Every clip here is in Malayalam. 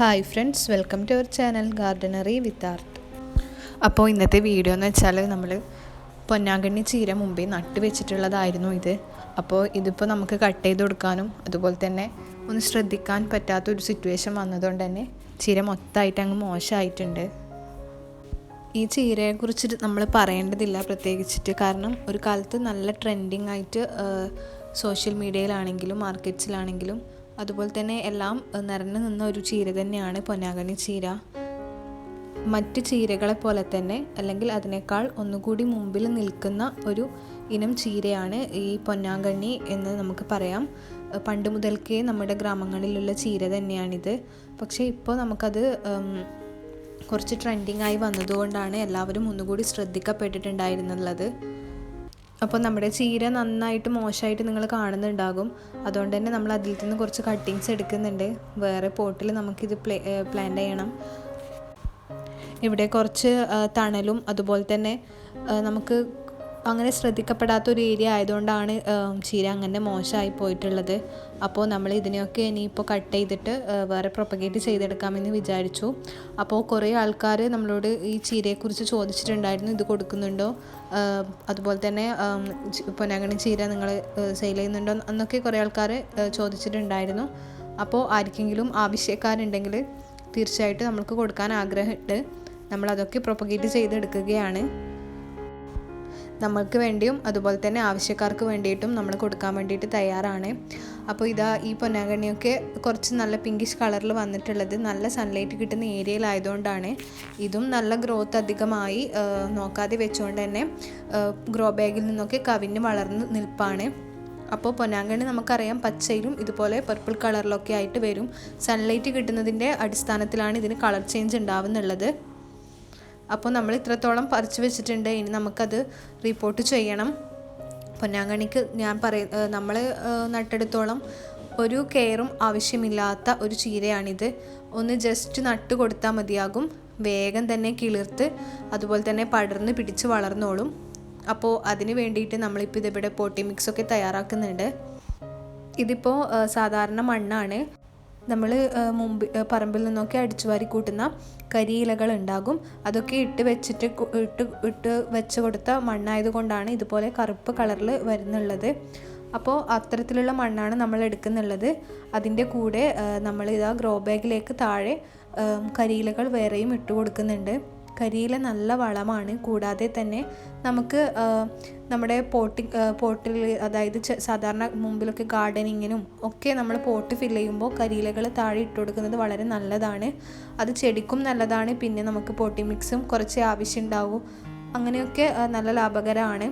Hi friends welcome to our channel gardenary with art അപ്പോൾ ഇന്നത്തെ വീഡിയോ എന്ന് വെച്ചാൽ നമ്മൾ പൊന്നാങ്കണ്ണി ചീര മുമ്പേ നട്ട് വെച്ചിട്ടുള്ളതായിരുന്നു ഇത്. അപ്പോൾ ഇതിപ്പോൾ നമുക്ക് കട്ട് ചെയ്ത് കൊടുക്കാനും അതുപോലെ തന്നെ ഒന്ന് ശ്രദ്ധിക്കാൻ പറ്റാത്ത ഒരു സിറ്റുവേഷൻ വന്നതുകൊണ്ട് തന്നെ ചീര മൊത്തമായിട്ട് അങ്ങ് മോശമായിട്ടുണ്ട്. ഈ ചീരയെക്കുറിച്ച് നമ്മൾ പറയേണ്ടതില്ല പ്രത്യേകിച്ചിട്ട്. കാരണം ഒരു കാലത്ത് നല്ല ട്രെൻഡിങ് ആയിട്ട് സോഷ്യൽ മീഡിയയിലാണെങ്കിലും മാർക്കറ്റ്സിലാണെങ്കിലും അതുപോലെ തന്നെ എല്ലാം നിറഞ്ഞു നിന്ന ഒരു ചീര തന്നെയാണ് പൊന്നാങ്കണ്ണി ചീര. മറ്റ് ചീരകളെ പോലെ തന്നെ അല്ലെങ്കിൽ അതിനേക്കാൾ ഒന്നുകൂടി മുമ്പിൽ നിൽക്കുന്ന ഒരു ഇനം ചീരയാണ് ഈ പൊന്നാങ്കണ്ണി എന്ന് നമുക്ക് പറയാം. പണ്ട് മുതൽക്കേ നമ്മുടെ ഗ്രാമങ്ങളിലുള്ള ചീര തന്നെയാണിത്. പക്ഷേ ഇപ്പോൾ നമുക്കത് കുറച്ച് ട്രെൻഡിങ് ആയി വന്നതുകൊണ്ടാണ് എല്ലാവരും ഒന്നുകൂടി ശ്രദ്ധിക്കപ്പെട്ടിട്ടുണ്ടായിരുന്നുള്ളത്. അപ്പോൾ നമ്മുടെ ചീര നന്നായിട്ട് മോശമായിട്ട് നിങ്ങൾ കാണുന്നുണ്ടാകും. അതുകൊണ്ട് തന്നെ നമ്മൾ അതിൽ നിന്ന് കുറച്ച് കട്ടിങ്സ് എടുക്കുന്നുണ്ട്. വേറെ പോട്ടിൽ നമുക്കിത് പ്ലേ പ്ലാൻ ചെയ്യണം. ഇവിടെ കുറച്ച് തണലും അതുപോലെ തന്നെ നമുക്ക് അങ്ങനെ ശ്രദ്ധിക്കപ്പെടാത്ത ഒരു ഏരിയ ആയതുകൊണ്ടാണ് ചീര അങ്ങനെ മോശമായി പോയിട്ടുള്ളത്. അപ്പോൾ നമ്മൾ ഇതിനെയൊക്കെ ഇനിയിപ്പോൾ കട്ട് ചെയ്തിട്ട് വേറെ പ്രൊപ്പഗേറ്റ് ചെയ്തെടുക്കാമെന്ന് വിചാരിച്ചു. അപ്പോൾ കുറേ ആൾക്കാർ നമ്മളോട് ഈ ചീരയെക്കുറിച്ച് ചോദിച്ചിട്ടുണ്ടായിരുന്നു ഇത് കൊടുക്കുന്നുണ്ടോ? അതുപോലെ തന്നെ പൊന്നാങ്കണി ചീര നിങ്ങൾ സെയിൽ ചെയ്യുന്നുണ്ടോ എന്നൊക്കെ കുറേ ആൾക്കാർ ചോദിച്ചിട്ടുണ്ടായിരുന്നു. അപ്പോൾ ആർക്കെങ്കിലും ആവശ്യക്കാരുണ്ടെങ്കിൽ തീർച്ചയായിട്ടും നമുക്ക് കൊടുക്കാൻ ആഗ്രഹമുണ്ട്. നമ്മളതൊക്കെ പ്രൊപ്പഗേറ്റ് ചെയ്തെടുക്കുകയാണ്. നമ്മൾക്ക് വേണ്ടിയും അതുപോലെ തന്നെ ആവശ്യക്കാർക്ക് വേണ്ടിയിട്ടും നമ്മൾ കൊടുക്കാൻ വേണ്ടിയിട്ട് തയ്യാറാണ്. അപ്പോൾ ഇതാ ഈ പൊന്നാങ്കണ്ണിയൊക്കെ കുറച്ച് നല്ല പിങ്കിഷ് കളറിൽ വന്നിട്ടുള്ളത് നല്ല സൺലൈറ്റ് കിട്ടുന്ന ഏരിയയിലായതുകൊണ്ടാണ് ഇതും നല്ല ഗ്രോത്ത് അധികമായി നോക്കാതെ വെച്ചുകൊണ്ട് തന്നെ ഗ്രോ ബാഗിൽ നിന്നൊക്കെ കവിഞ്ഞ് വളർന്ന് നിൽപ്പാണ്. അപ്പോൾ പൊന്നാങ്കണ്ണി നമുക്കറിയാം പച്ചയിലും ഇതുപോലെ പർപ്പിൾ കളറിലൊക്കെ ആയിട്ട് വരും. സൺലൈറ്റ് കിട്ടുന്നതിന്റെ അടിസ്ഥാനത്തിലാണ് ഇതിന് കളർ ചേഞ്ച് ഉണ്ടാവുന്നുള്ളത്. അപ്പോൾ നമ്മൾ ഇത്രത്തോളം പറിച്ച് വെച്ചിട്ടുണ്ട്. ഇനി നമുക്കത് റിപ്പോർട്ട് ചെയ്യണം. പൊന്നാങ്കണിക്ക് ഞാൻ പറയ നമ്മൾ നട്ടെടുത്തോളം ഒരു കെയറും ആവശ്യമില്ലാത്ത ഒരു ചീരയാണിത്. ഒന്ന് ജസ്റ്റ് നട്ട് കൊടുത്താൽ മതിയാകും. വേഗം തന്നെ കിളിർത്ത് അതുപോലെ തന്നെ പടർന്ന് പിടിച്ച് വളർന്നോളും. അപ്പോൾ അതിന് വേണ്ടിയിട്ട് നമ്മളിപ്പോൾ ഇതിവിടെ പോട്ടി മിക്സൊക്കെ തയ്യാറാക്കുന്നുണ്ട്. ഇതിപ്പോൾ സാധാരണ മണ്ണാണ്. നമ്മൾ മുമ്പ് പറമ്പിൽ നിന്നൊക്കെ അടിച്ചു വാരി കൂട്ടുന്ന കരിയിലകൾ ഉണ്ടാകും. അതൊക്കെ ഇട്ട് വെച്ചിട്ട് ഇട്ട് ഇട്ട് വെച്ച് കൊടുത്ത മണ്ണായത് കൊണ്ടാണ് ഇതുപോലെ കറുപ്പ് കളറിൽ വരുന്നുള്ളത്. അപ്പോൾ അത്തരത്തിലുള്ള മണ്ണാണ് നമ്മൾ എടുക്കുന്നുള്ളത്. അതിന്റെ കൂടെ നമ്മൾ ഇതാ ഗ്രോ ബാഗിലേക്ക് താഴെ കരിയിലകൾ വേറെയും ഇട്ട് കൊടുക്കുന്നുണ്ട്. കരിയില നല്ല വളമാണ്. കൂടാതെ തന്നെ നമുക്ക് നമ്മുടെ പോട്ടി പോട്ടിൽ അതായത് സാധാരണ മുമ്പിലൊക്കെ ഗാർഡനിങ്ങിനും ഒക്കെ നമ്മൾ പോട്ട് ഫില്ല് ചെയ്യുമ്പോൾ കരിയിലകൾ താഴെ ഇട്ട് കൊടുക്കുന്നത് വളരെ നല്ലതാണ്. അത് ചെടിക്കും നല്ലതാണ്. പിന്നെ നമുക്ക് പോട്ടി മിക്സും കുറച്ച് ആവശ്യമുണ്ടാവും അങ്ങനെയൊക്കെ നല്ല ലാഭകരമാണ്.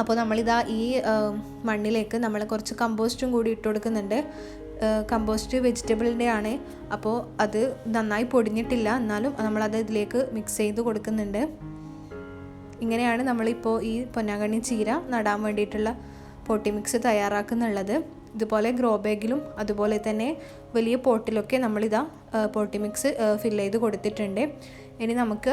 അപ്പോൾ നമ്മളിതാ ഈ മണ്ണിലേക്ക് നമ്മൾ കുറച്ച് കമ്പോസ്റ്റും കൂടി ഇട്ട് കൊടുക്കുന്നുണ്ട്. കമ്പോസ്റ്റ് വെജിറ്റബിളിന്റെ ആണ് അപ്പോൾ അത് നന്നായി പൊടിഞ്ഞിട്ടില്ല. എന്നാലും നമ്മളത് ഇതിലേക്ക് മിക്സ് ചെയ്ത് കൊടുക്കുന്നുണ്ട്. ഇങ്ങനെയാണ് നമ്മളിപ്പോൾ ഈ പൊന്നാങ്കണ്ണി ചീര നടാൻ വേണ്ടിയിട്ടുള്ള പൊട്ടി മിക്സ് തയ്യാറാക്കുന്നുള്ളത്. ഇതുപോലെ ഗ്രോ ബാഗിലും അതുപോലെ തന്നെ വലിയ പോട്ടിലൊക്കെ നമ്മളിതാ പോട്ടി മിക്സ് ഫില്ല് ചെയ്ത് കൊടുത്തിട്ടുണ്ട്. ഇനി നമുക്ക്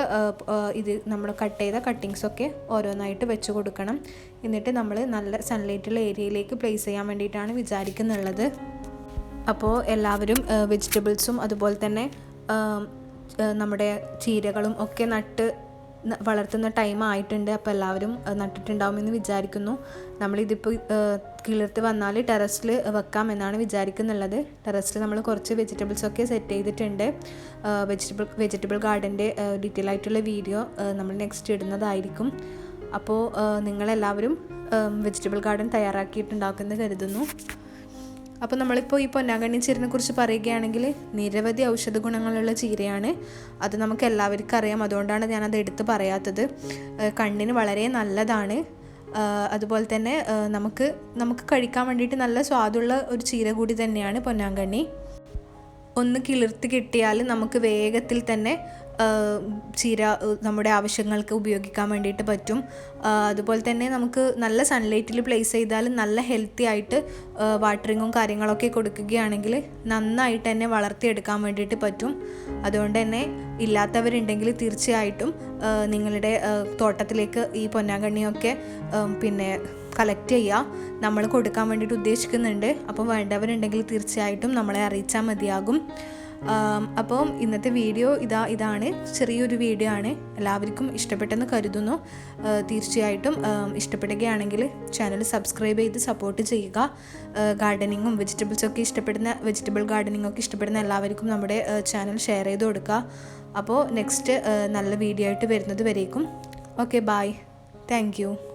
ഇത് നമ്മൾ കട്ട് ചെയ്ത കട്ടിങ്സൊക്കെ ഓരോന്നായിട്ട് വെച്ച് കൊടുക്കണം. എന്നിട്ട് നമ്മൾ നല്ല സൺലൈറ്റുള്ള ഏരിയയിലേക്ക് പ്ലേസ് ചെയ്യാൻ വേണ്ടിയിട്ടാണ് വിചാരിക്കുന്നുള്ളത്. അപ്പോൾ എല്ലാവരും വെജിറ്റബിൾസും അതുപോലെ തന്നെ നമ്മുടെ ചീരകളും ഒക്കെ നട്ട് വളർത്തുന്ന ടൈം ആയിട്ടുണ്ട്. അപ്പോൾ എല്ലാവരും നട്ടിട്ടുണ്ടാവുമെന്ന് വിചാരിക്കുന്നു. നമ്മളിതിപ്പോൾ കിളിർത്ത് വന്നാൽ ടെറസിൽ വെക്കാം എന്നാണ് വിചാരിക്കുന്നുള്ളത്. ടെറസിൽ നമ്മൾ കുറച്ച് വെജിറ്റബിൾസൊക്കെ സെറ്റ് ചെയ്തിട്ടുണ്ട്. വെജിറ്റബിൾ വെജിറ്റബിൾ ഗാർഡന്റെ ഡീറ്റെയിൽ ആയിട്ടുള്ള വീഡിയോ നമ്മൾ നെക്സ്റ്റ് ഇടുന്നതായിരിക്കും. അപ്പോൾ നിങ്ങളെല്ലാവരും വെജിറ്റബിൾ ഗാർഡൻ തയ്യാറാക്കിയിട്ടുണ്ടാക്കുമെന്ന് കരുതുന്നു. അപ്പോൾ നമ്മളിപ്പോൾ ഈ പൊന്നാങ്കണ്ണി ചീരനെ കുറിച്ച് പറയുകയാണെങ്കിൽ നിരവധി ഔഷധ ഗുണങ്ങളുള്ള ചീരയാണ്. അത് നമുക്ക് എല്ലാവർക്കും അറിയാം. അതുകൊണ്ടാണ് ഞാനത് എടുത്ത് പറയാത്തത്. കണ്ണിന് വളരെ നല്ലതാണ്. അതുപോലെ തന്നെ നമുക്ക് നമുക്ക് കഴിക്കാൻ വേണ്ടിയിട്ട് നല്ല സ്വാദുള്ള ഒരു ചീര കൂടി തന്നെയാണ് പൊന്നാങ്കണ്ണി. ഒന്ന് കിളിർത്ത് കിട്ടിയാൽ നമുക്ക് വേഗത്തിൽ തന്നെ ചീര നമ്മുടെ ആവശ്യങ്ങൾക്ക് ഉപയോഗിക്കാൻ വേണ്ടിയിട്ട് പറ്റും. അതുപോലെ തന്നെ നമുക്ക് നല്ല സൺലൈറ്റിൽ പ്ലേസ് ചെയ്താൽ നല്ല ഹെൽത്തി ആയിട്ട് വാട്ടറിങ്ങും കാര്യങ്ങളൊക്കെ കൊടുക്കുകയാണെങ്കിൽ നന്നായിട്ട് തന്നെ വളർത്തിയെടുക്കാൻ വേണ്ടിയിട്ട് പറ്റും. അതുകൊണ്ട് തന്നെ ഇല്ലാത്തവരുണ്ടെങ്കിൽ തീർച്ചയായിട്ടും നിങ്ങളുടെ തോട്ടത്തിലേക്ക് ഈ പൊന്നാങ്കണ്ണിയൊക്കെ പിന്നെ കളക്ട് ചെയ്യുക നമ്മൾ കൊടുക്കാൻ വേണ്ടിയിട്ട് ഉദ്ദേശിക്കുന്നുണ്ട്. അപ്പോൾ വേണ്ടവരുണ്ടെങ്കിൽ തീർച്ചയായിട്ടും നമ്മളെ അറിയിച്ചാൽ മതിയാകും. അപ്പം ഇന്നത്തെ വീഡിയോ ഇതാ ഇതാണ്. ചെറിയൊരു വീഡിയോ ആണ്. എല്ലാവർക്കും ഇഷ്ടപ്പെട്ടെന്ന് കരുതുന്നു. തീർച്ചയായിട്ടും ഇഷ്ടപ്പെടുകയാണെങ്കിൽ ചാനൽ സബ്സ്ക്രൈബ് ചെയ്ത് സപ്പോർട്ട് ചെയ്യുക. ഗാർഡനിങ്ങും വെജിറ്റബിൾസൊക്കെ ഇഷ്ടപ്പെടുന്ന വെജിറ്റബിൾ ഗാർഡനിങ് ഒക്കെ ഇഷ്ടപ്പെടുന്ന എല്ലാവർക്കും നമ്മുടെ ചാനൽ ഷെയർ ചെയ്ത് കൊടുക്കുക. അപ്പോൾ നെക്സ്റ്റ് നല്ല വീഡിയോ ആയിട്ട് വരുന്നത് വരേക്കും. Okay bye thank